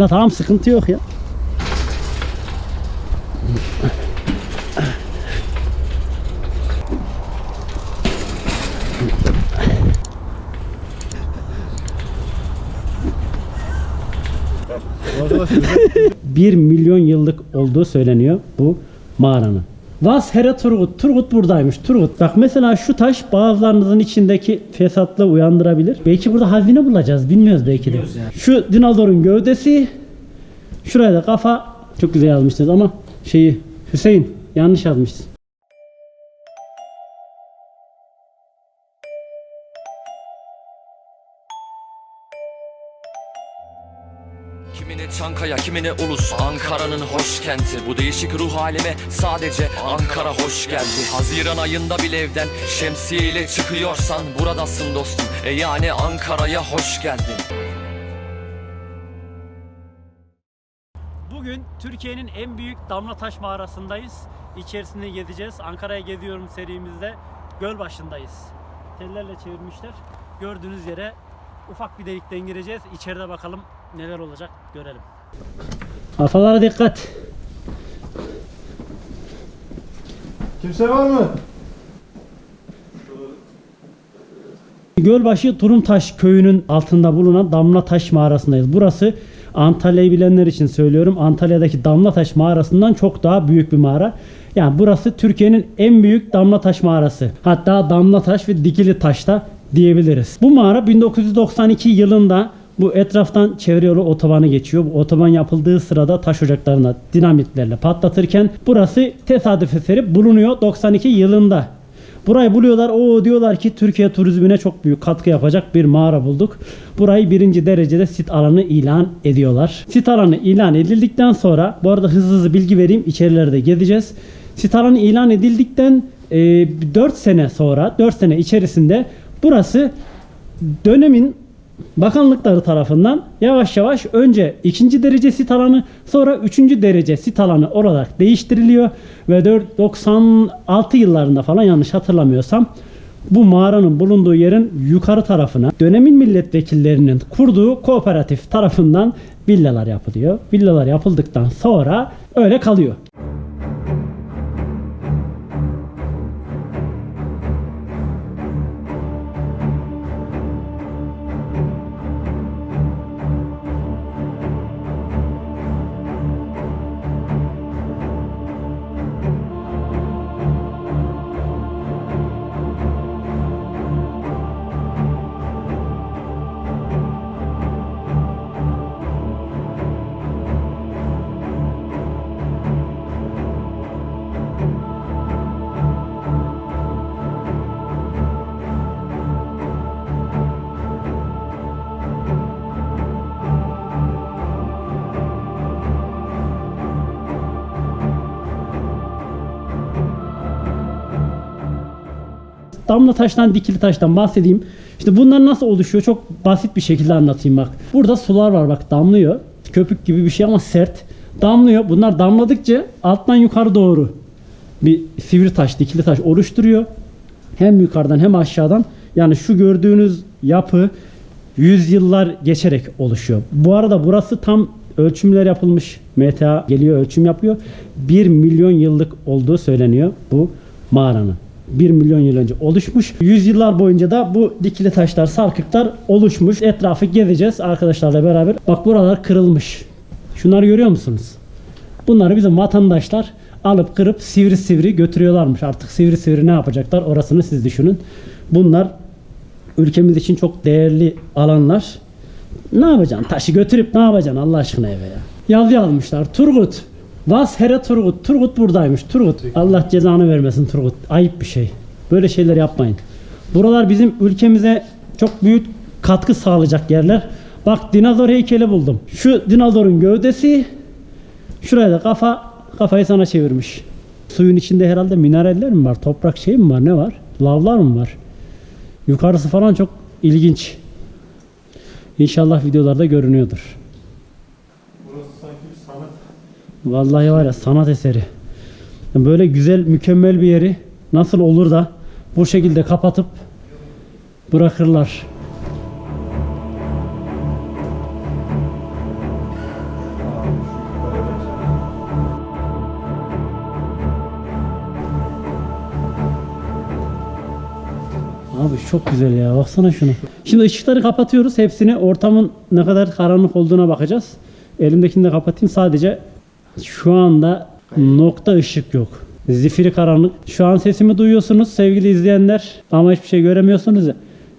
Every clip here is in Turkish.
La tamam sıkıntı yok ya. 1 milyon yıllık olduğu söyleniyor bu mağaranın. Vas Here Turgut. Turgut buradaymış. Turgut. Bak mesela şu taş bazılarınızın içindeki fesatla uyandırabilir. Belki burada hazine bulacağız. Bilmiyoruz belki de. Şu dinozorun gövdesi. Şuraya da kafa. Çok güzel yazmışsınız ama şeyi Hüseyin yanlış yazmışsın. Kimine Çankaya, kimine Ulus Ankara'nın hoş kenti Bu değişik ruh halime sadece Ankara hoş geldi Haziran ayında bile evden şemsiye ile çıkıyorsan Buradasın dostum e yani Ankara'ya hoş geldin Bugün Türkiye'nin en büyük Damlataş mağarasındayız. İçerisinde gezeceğiz. Ankara'ya geziyorum serimizde Gölbaşı'ndayız. Tellerle çevirmişler. Gördüğünüz yere ufak bir delikten gireceğiz. İçeride bakalım neler olacak görelim. Kafalara dikkat. kimse var mı? Gölbaşı Turumtaş köyünün altında bulunan Damlataş mağarasındayız. Burası Antalya'yı bilenler için söylüyorum. Antalya'daki Damlataş mağarasından çok daha büyük bir mağara. Yani burası Türkiye'nin en büyük Damlataş mağarası. Hatta Damlataş ve Dikili Taş'ta diyebiliriz. Bu mağara 1992 yılında bu etraftan çevre yolu otobanı geçiyor. Bu otoban yapıldığı sırada taş ocaklarına dinamitlerle patlatırken burası tesadüf eseri bulunuyor 92 yılında. Burayı buluyorlar. O diyorlar ki Türkiye turizmine çok büyük katkı yapacak bir mağara bulduk. Burayı birinci derecede sit alanı ilan ediyorlar. Sit alanı ilan edildikten sonra bu arada hızlı hızlı bilgi vereyim. İçerilerde gezeceğiz. Sit alanı ilan edildikten e, 4 sene sonra 4 sene içerisinde burası dönemin bakanlıkları tarafından yavaş yavaş önce ikinci derece sit alanı sonra üçüncü derece sit alanı olarak değiştiriliyor ve 4 96 yıllarında falan yanlış hatırlamıyorsam bu mağaranın bulunduğu yerin yukarı tarafına dönemin milletvekillerinin kurduğu kooperatif tarafından villalar yapılıyor. Villalar yapıldıktan sonra öyle kalıyor. Damla taştan dikili taştan bahsedeyim. İşte bunlar nasıl oluşuyor çok basit bir şekilde anlatayım bak. Burada sular var bak damlıyor. Köpük gibi bir şey ama sert. Damlıyor. Bunlar damladıkça alttan yukarı doğru bir sivri taş, dikili taş oluşturuyor. Hem yukarıdan hem aşağıdan. Yani şu gördüğünüz yapı yüzyıllar geçerek oluşuyor. Bu arada burası tam ölçümler yapılmış. MTA geliyor ölçüm yapıyor. 1 milyon yıllık olduğu söyleniyor bu mağaranın. 1 milyon yıl önce oluşmuş. Yüzyıllar boyunca da bu dikili taşlar, sarkıklar oluşmuş. Etrafı gezeceğiz arkadaşlarla beraber. Bak buralar kırılmış. Şunları görüyor musunuz? Bunları bizim vatandaşlar alıp kırıp sivri sivri götürüyorlarmış. Artık sivri sivri ne yapacaklar orasını siz düşünün. Bunlar ülkemiz için çok değerli alanlar. Ne yapacaksın? Taşı götürüp ne yapacaksın Allah aşkına eve ya? Yazı yazmışlar. Turgut. Vas Here Turgut. Turgut buradaymış. Turgut. Allah cezanı vermesin Turgut. Ayıp bir şey. Böyle şeyler yapmayın. Buralar bizim ülkemize çok büyük katkı sağlayacak yerler. Bak dinozor heykeli buldum. Şu dinozorun gövdesi şuraya da kafa kafayı sana çevirmiş. Suyun içinde herhalde mineraller mi var? Toprak şey mi var? Ne var? Lavlar mı var? Yukarısı falan çok ilginç. İnşallah videolarda görünüyordur. Vallahi var ya sanat eseri. Böyle güzel, mükemmel bir yeri nasıl olur da bu şekilde kapatıp bırakırlar. Abi çok güzel ya. Baksana şunu. Şimdi ışıkları kapatıyoruz. Hepsini ortamın ne kadar karanlık olduğuna bakacağız. Elimdekini de kapatayım. Sadece şu anda nokta ışık yok. Zifiri karanlık. Şu an sesimi duyuyorsunuz sevgili izleyenler. Ama hiçbir şey göremiyorsunuz ya.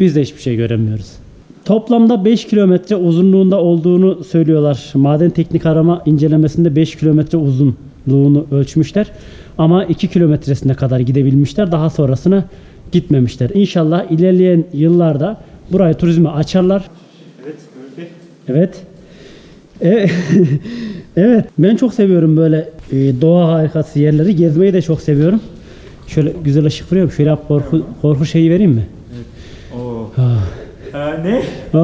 Biz de hiçbir şey göremiyoruz. Toplamda 5 kilometre uzunluğunda olduğunu söylüyorlar. Maden teknik arama incelemesinde 5 kilometre uzunluğunu ölçmüşler. Ama 2 kilometresine kadar gidebilmişler. Daha sonrasına gitmemişler. İnşallah ilerleyen yıllarda burayı turizme açarlar. Evet gördük. Evet. Evet. Ben çok seviyorum böyle e, doğa harikası yerleri. Gezmeyi de çok seviyorum. Şöyle güzel ışık vuruyorum. Şöyle korku, korku şeyi vereyim mi? Oo. Ah. Ha, ne?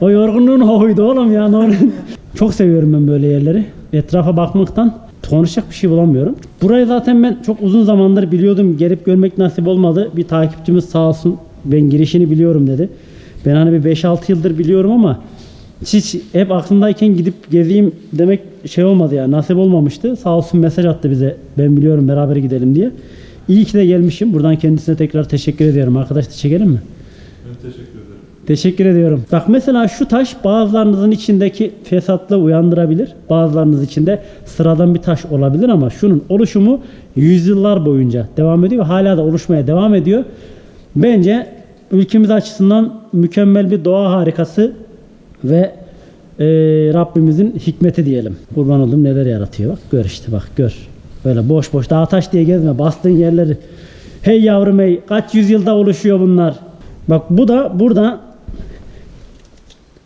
o yorgunluğun hoydu oğlum ya. çok seviyorum ben böyle yerleri. Etrafa bakmaktan konuşacak bir şey bulamıyorum. Burayı zaten ben çok uzun zamandır biliyordum. Gelip görmek nasip olmadı. Bir takipçimiz sağ olsun ben girişini biliyorum dedi. Ben hani bir 5-6 yıldır biliyorum ama hiç hep aklımdayken gidip gezeyim demek şey olmadı ya nasip olmamıştı. Sağ olsun mesaj attı bize. Ben biliyorum beraber gidelim diye. İyi ki de gelmişim. Buradan kendisine tekrar teşekkür ediyorum. Arkadaş da çekelim mi? Ben teşekkür ederim. Teşekkür ediyorum. Bak mesela şu taş bazılarınızın içindeki fesatlığı uyandırabilir. Bazılarınız içinde sıradan bir taş olabilir ama şunun oluşumu yüzyıllar boyunca devam ediyor. Hala da oluşmaya devam ediyor. Bence ülkemiz açısından mükemmel bir doğa harikası ve e, Rabbimizin hikmeti diyelim. Kurban oldum neler yaratıyor. Bak gör işte bak gör. Böyle boş boş dağ taş diye gezme. Bastığın yerleri. Hey yavrum hey kaç yüzyılda oluşuyor bunlar. Bak bu da burada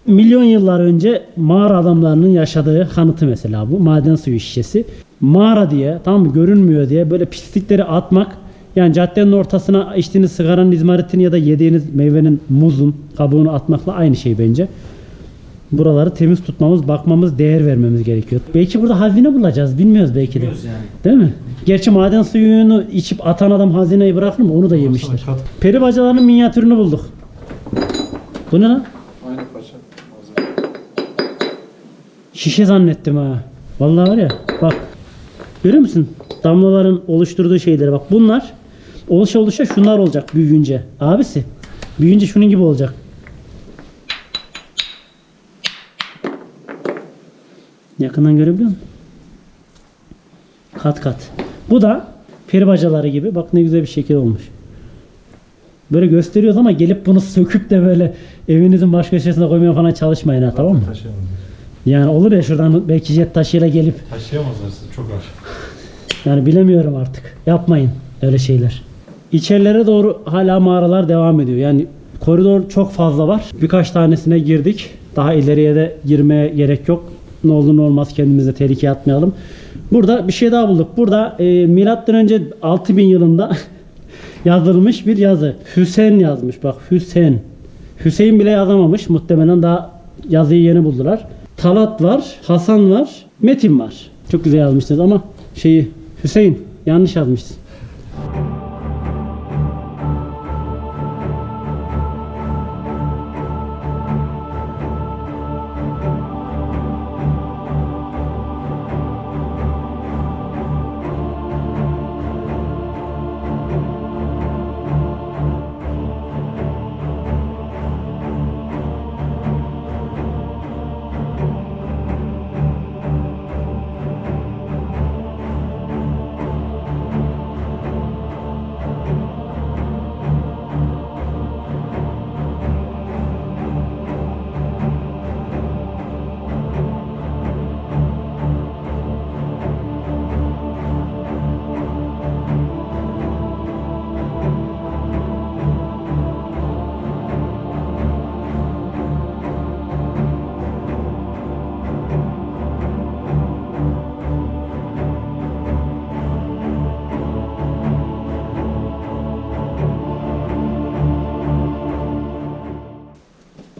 milyon yıllar önce mağara adamlarının yaşadığı kanıtı mesela bu maden suyu şişesi. Mağara diye tam görünmüyor diye böyle pislikleri atmak yani caddenin ortasına içtiğiniz sigaranın izmaritini ya da yediğiniz meyvenin muzun kabuğunu atmakla aynı şey bence. Buraları temiz tutmamız, bakmamız, değer vermemiz gerekiyor. Belki burada hazine bulacağız. Bilmiyoruz belki de. Değil mi? Gerçi maden suyunu içip atan adam hazineyi bırakır mı? Onu da yemişler. kat. Peri bacalarının minyatürünü bulduk. Bu ne lan? Aynı parça. Şişe zannettim ha. Vallahi var ya bak. Görüyor musun? Damlaların oluşturduğu şeyleri bak. Bunlar oluşa oluşa şunlar olacak büyüyünce. Abisi. Büyüyünce şunun gibi olacak. Yakından görebiliyor musun? Kat kat. Bu da peri bacaları gibi. Bak ne güzel bir şekil olmuş. Böyle gösteriyoruz ama gelip bunu söküp de böyle evinizin baş köşesine koymaya falan çalışmayın ha tamam mı? Taşıyamazlar. Yani olur ya şuradan belki jet taşıyla gelip Taşıyamazlar siz çok ağır. yani bilemiyorum artık. Yapmayın öyle şeyler. İçerilere doğru hala mağaralar devam ediyor. Yani koridor çok fazla var. Birkaç tanesine girdik. Daha ileriye de girmeye gerek yok. Ne olur ne olmaz kendimizi tehlikeye atmayalım. Burada bir şey daha bulduk. Burada e, milattan önce 6000 yılında yazılmış bir yazı. Hüseyin yazmış bak Hüseyin. Hüseyin bile yazamamış. Muhtemelen daha yazıyı yeni buldular. Talat var, Hasan var, Metin var. Çok güzel yazmışsınız ama şeyi Hüseyin yanlış yazmışsın.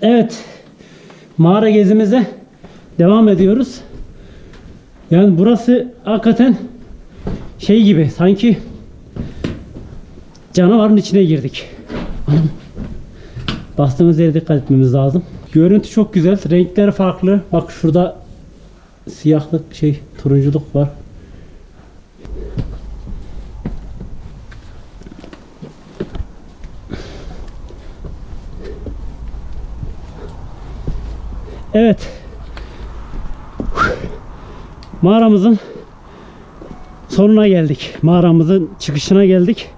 Evet. Mağara gezimize devam ediyoruz. Yani burası hakikaten şey gibi sanki canavarın içine girdik. Anam. Bastığımız yere dikkat etmemiz lazım. Görüntü çok güzel. Renkleri farklı. Bak şurada siyahlık şey turunculuk var. Evet. Mağaramızın sonuna geldik. Mağaramızın çıkışına geldik.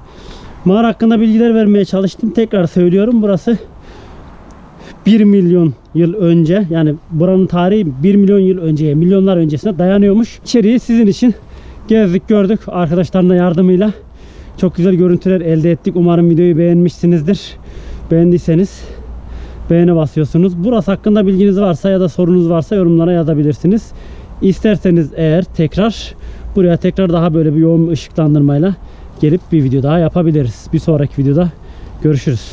Mağara hakkında bilgiler vermeye çalıştım. Tekrar söylüyorum. Burası 1 milyon yıl önce yani buranın tarihi 1 milyon yıl önceye, milyonlar öncesine dayanıyormuş. İçeriği sizin için gezdik, gördük. Arkadaşların da yardımıyla çok güzel görüntüler elde ettik. Umarım videoyu beğenmişsinizdir. Beğendiyseniz beğene basıyorsunuz. Burası hakkında bilginiz varsa ya da sorunuz varsa yorumlara yazabilirsiniz. İsterseniz eğer tekrar buraya tekrar daha böyle bir yoğun ışıklandırmayla gelip bir video daha yapabiliriz. Bir sonraki videoda görüşürüz.